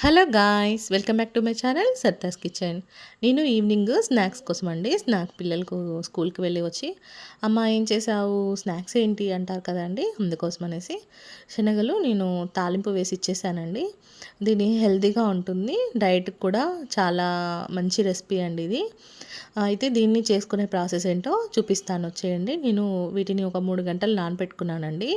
Hello guys welcome back to my channel Satta's kitchen. నేను evening snacks కోసం అండి snack పిల్లలకు స్కూల్కి వెళ్ళి వచ్చి అమ్మ ఏం చేసావు స్నాక్స్ ఏంటి? అంటారు కదండి అందుకోసం అనేసి. శనగలు నేను తాలింపు వేసి ఇచ్చేసానండి. దీని హెల్తీగా ఉంటుంది డైట్ కూడా చాలా మంచి రెసిపీ అండి ఇది. అయితే దీన్ని చేసుకునే ప్రాసెస్ ఏంటో చూపిస్తాను వచ్చేయండి. నేను వీటిని ఒక మూడు గంటలు నానపెట్టుకున్నానండి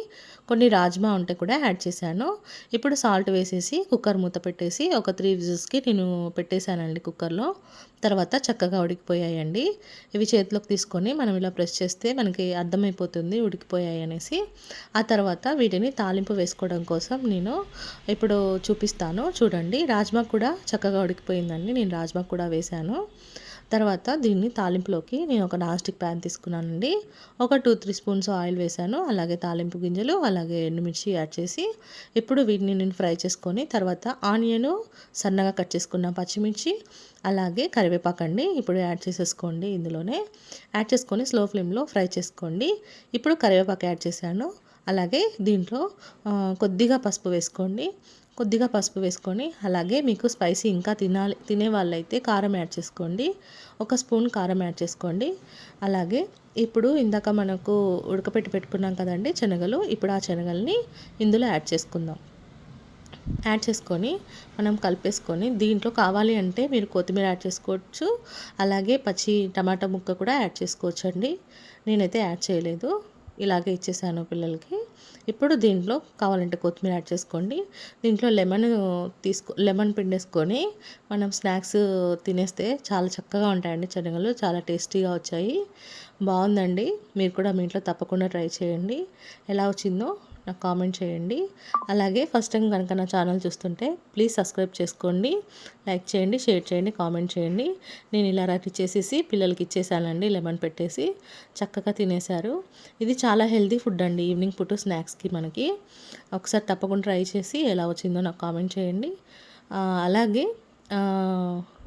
కొన్ని రాజ్మా ఉంటే కూడా యాడ్ చేశాను. ఇప్పుడు సాల్ట్ వేసేసి కుక్కర్ మూత పెట్టేసి ఒక త్రీ విజిల్స్కి నేను పెట్టేశానండి కుక్కర్లో. తర్వాత చక్కగా ఉడికిపోయాయండి. ఇవి చేతిలోకి తీసుకొని మనం ఇలా ప్రెస్ చేస్తే మనకి అర్థమైపోతుంది ఉడికిపోయాయి అనేసి. ఆ తర్వాత వీటిని తాలింపు వేసుకోవడం కోసం నేను ఇప్పుడు చూపిస్తాను. చూడండి రాజ్మా కూడా చక్కగా ఉడికిపోయిందండి. నేను రాజ్మా కూడా వేశాను. తర్వాత దీన్ని తాలింపులోకి నేను ఒక నాన్ స్టిక్ ప్యాన్ తీసుకున్నానండి. ఒక టూ త్రీ స్పూన్స్ ఆయిల్ వేసాను అలాగే తాలింపు గింజలు అలాగే ఎండుమిర్చి యాడ్ చేసి ఇప్పుడు వీటిని నేను ఫ్రై చేసుకొని తర్వాత ఆనియన్ సన్నగా కట్ చేసుకున్న పచ్చిమిర్చి అలాగే కరివేపాకు అండి ఇప్పుడు యాడ్ చేసేసుకోండి ఇందులోనే. యాడ్ చేసుకొని స్లో ఫ్లేమ్లో ఫ్రై చేసుకోండి. ఇప్పుడు కరివేపాకు యాడ్ చేశాను. అలాగే దీంట్లో కొద్దిగా పసుపు వేసుకోండి. కొద్దిగా పసుపు వేసుకొని అలాగే మీకు స్పైసీ ఇంకా తినాలి తినే వాళ్ళైతే కారం యాడ్ చేసుకోండి. ఒక స్పూన్ కారం యాడ్ చేసుకోండి. అలాగే ఇప్పుడు ఇందాక మనకు ఉడకపెట్టి పెట్టుకున్నాం కదండి శనగలు ఇప్పుడు ఆ శనగల్ని ఇందులో యాడ్ చేసుకుందాం. యాడ్ చేసుకొని మనం కలిపేసుకొని దీంట్లో కావాలి అంటే మీరు కొత్తిమీర యాడ్ చేసుకోవచ్చు. అలాగే పచ్చి టమాటా ముక్క కూడా యాడ్ చేసుకోవచ్చు అండి నేనైతే యాడ్ చేయలేదు. ఇలాగే ఇచ్చేసాను పిల్లలకి. ఇప్పుడు దీంట్లో కావాలంటే కొత్తిమీర యాడ్ చేసుకోండి. దీంట్లో లెమన్ తీసుకో లెమన్ పిండేసుకొని మనం స్నాక్స్ తినేస్తే చాలా చక్కగా ఉంటాయండి శనగలు. చాలా టేస్టీగా వచ్చాయి. బాగుందండి. మీరు కూడా మీ ఇంట్లో తప్పకుండా ట్రై చేయండి. ఎలా వచ్చిందో నాకు కామెంట్ చేయండి. అలాగే ఫస్ట్ టైం కనుక నా ఛానల్ చూస్తుంటే ప్లీజ్ సబ్స్క్రైబ్ చేసుకోండి. లైక్ చేయండి షేర్ చేయండి కామెంట్ చేయండి. నేను ఇలా రెడీ చేసేసి పిల్లలకి ఇచ్చేసానండి లెమన్ పెట్టేసి చక్కగా తినేశారు. ఇది చాలా హెల్తీ ఫుడ్ అండి ఈవినింగ్ పుట్టు స్నాక్స్కి మనకి. ఒకసారి తప్పకుండా ట్రై చేసి ఎలా వచ్చిందో నాకు కామెంట్ చేయండి. అలాగే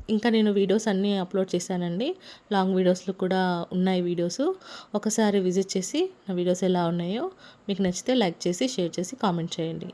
ఇంకా నేను వీడియోస్ అన్నీ అప్లోడ్ చేశానండి. లాంగ్ వీడియోస్లో కూడా ఉన్నాయి వీడియోస్. ఒకసారి విజిట్ చేసి నా వీడియోస్ ఎలా ఉన్నాయో మీకు నచ్చితే లైక్ చేసి షేర్ చేసి కామెంట్ చేయండి.